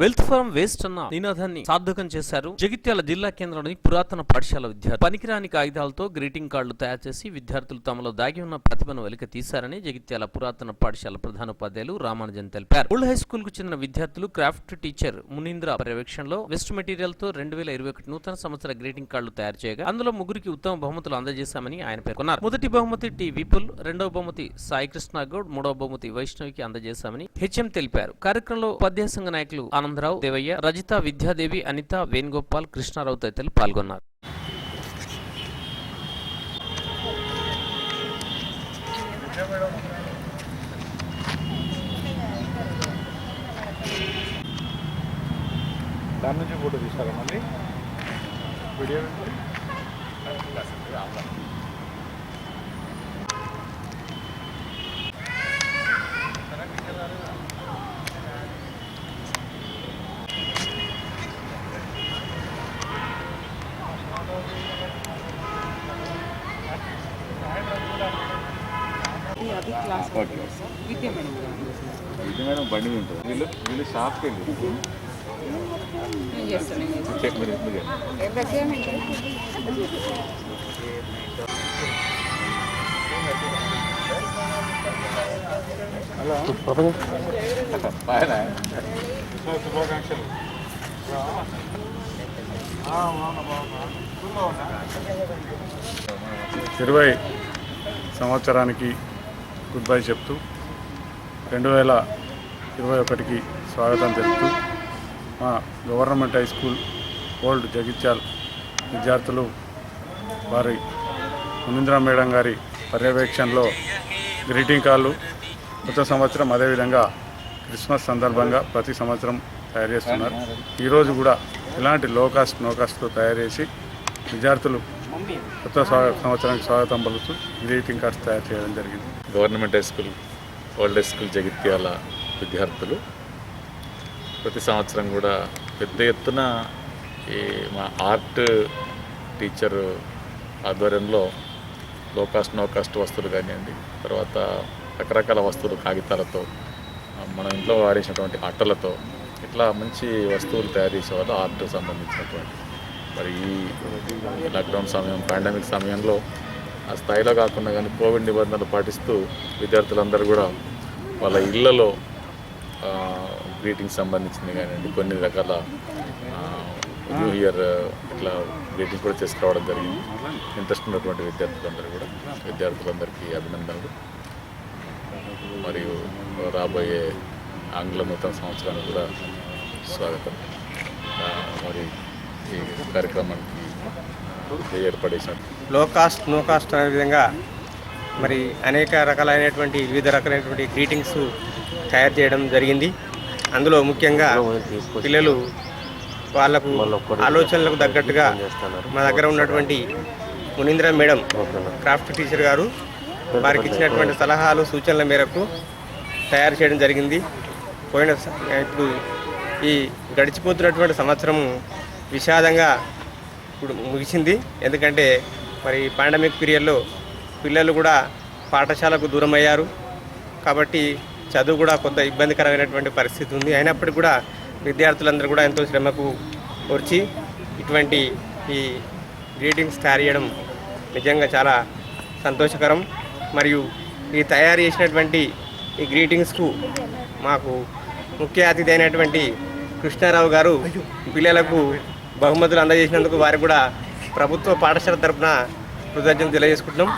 Wealth form waste అన్న నినాదాన్ని సార్థకం చేశారు జగిత్యాల జిల్లా కేంద్రంలోని పురాతన పాఠశాల విద్యార్థులు పనికిరాని కాగితాలతో గ్రీటింగ్ కార్డులు తయారు చేసి విద్యార్థులు తమలో దాగి ఉన్న ప్రతిభను వెలికి తీశారని జగిత్యాల పురాతన పాఠశాల ప్రధానోపాధ్యాయులు రామానుజన్ తెలిపారు. ఓల్డ్ హై స్కూల్కు చెందిన విద్యార్థులు క్రాఫ్ట్ టీచర్ మునీంద్ర పర్యవేక్షణలో వెస్ట్ మెటీరియల్తో రెండు వేల ఇరవై ఒకటి నూతన సంవత్సర గ్రీటింగ్ కార్డులు తయారు చేయగా అందులో ముగ్గురికి ఉత్తమ బహుమతులు అందజేశామని ఆయన పేర్కొన్నారు. మొదటి బహుమతి టి విపుల్ రెండవ బహుమతి సాయి కృష్ణ గౌడ్ మూడవ బహుమతి వైష్ణవికి అందజేశామని హెచ్ఎం తెలిపారు. కార్యక్రమంలో ఉపాధ్యాయ సంఘ నాయకులు ఆనందరావు దేవయ్య రజిత విద్యాదేవి అనిత వేణుగోపాల్ కృష్ణారావు తదితరులు పాల్గొన్నారు దాని నుంచి ఫోటో తీస్తారా మళ్ళీ వీడియో ఇది మేడం బండి ఉంటుంది. వీళ్ళు వీళ్ళు షాప్కి వెళ్ళి. హలో. శుభాకాంక్షలు. ఇరవై సంవత్సరానికి గుడ్ బై చెప్తూ రెండు వేల ఇరవై ఒకటికి స్వాగతం తెలుపుతూ మా government high school old Jagtial విద్యార్థులు వారి మునీంద్ర మేడం గారి పర్యవేక్షణలో గ్రీటింగ్ కార్డులు కొత్త సంవత్సరం అదేవిధంగా క్రిస్మస్ సందర్భంగా ప్రతి సంవత్సరం తయారు చేస్తున్నారు. ఈరోజు కూడా ఇలాంటి లో కాస్ట్ నో కాస్ట్తో తయారు చేసి విద్యార్థులు కొత్త స్వా- సంవత్సరానికి స్వాగతం పలుకుతూ గ్రీటింగ్ కార్డ్స్ తయారు చేయడం జరిగింది. Government high school old high school Jagtial విద్యార్థులు. ప్రతి సంవత్సరం కూడా పెద్ద ఎత్తున ఈ మా ఆర్ట్ టీచర్ ఆధ్వర్యంలో లో కాస్ట్ నో కాస్ట్ వస్తువులు కానివ్వండి తర్వాత రకరకాల వస్తువులు కాగితాలతో మన ఇంట్లో వాడేసినటువంటి అట్టలతో ఇట్లా మంచి వస్తువులు తయారు చేసేవాళ్ళు ఆర్ట్ సంబంధించినటువంటి. మరి ఈ లాక్డౌన్ సమయం పాండమిక్ సమయంలో ఆ స్థాయిలో కాకుండా కానీ కోవిడ్ నిబంధనలు పాటిస్తూ విద్యార్థులందరూ కూడా వాళ్ళ ఇళ్ళలో గ్రీటింగ్స్ సంబంధించింది కానివ్వండి కొన్ని రకాల న్యూ ఇయర్ ఇట్లా గ్రీటింగ్ కూడా చేసుకురావడం జరిగింది. ఇంట్రెస్ట్ ఉన్నటువంటి విద్యార్థులందరూ కూడా విద్యార్థులందరికీ అభినందనలు. మరియు రాబోయే ఆంగ్ల నూతన సంవత్సరానికి కూడా స్వాగతం. మరి ఈ కార్యక్రమానికి ఏర్పడేసిన లో కాస్ట్ నో కాస్ట్ అనే విధంగా మరి అనేక రకాలైనటువంటి వివిధ రకాలైనటువంటి గ్రీటింగ్స్ తయారు చేయడం జరిగింది. అందులో ముఖ్యంగా పిల్లలు వాళ్ళకు ఆలోచనలకు తగ్గట్టుగా మా దగ్గర ఉన్నటువంటి మునీంద్ర మేడం క్రాఫ్ట్ టీచర్ గారు వారికి ఇచ్చినటువంటి సలహాలు సూచనల మేరకు తయారు చేయడం జరిగింది. పోయిన ఇప్పుడు ఈ గడిచిపోతున్నటువంటి సంవత్సరము విషాదంగా ఇప్పుడు ముగిసింది. ఎందుకంటే మరి పాండమిక్ పీరియడ్లో పిల్లలు కూడా పాఠశాలకు దూరం అయ్యారు కాబట్టి చదువు కూడా కొంత ఇబ్బందికరమైనటువంటి పరిస్థితి ఉంది. అయినప్పటికీ కూడా విద్యార్థులందరూ కూడా ఎంతో శ్రమకు వచ్చి ఇటువంటి ఈ గ్రీటింగ్స్ తయారు చేయడం నిజంగా చాలా సంతోషకరం. మరియు ఈ తయారు చేసినటువంటి ఈ గ్రీటింగ్స్కు మాకు ముఖ్య అతిథి అయినటువంటి కృష్ణారావు గారు పిల్లలకు బహుమతులు అందజేసినందుకు వారికి కూడా ప్రభుత్వ పాఠశాల తరఫున కృతజ్ఞతలు తెలియజేసుకుంటున్నాం.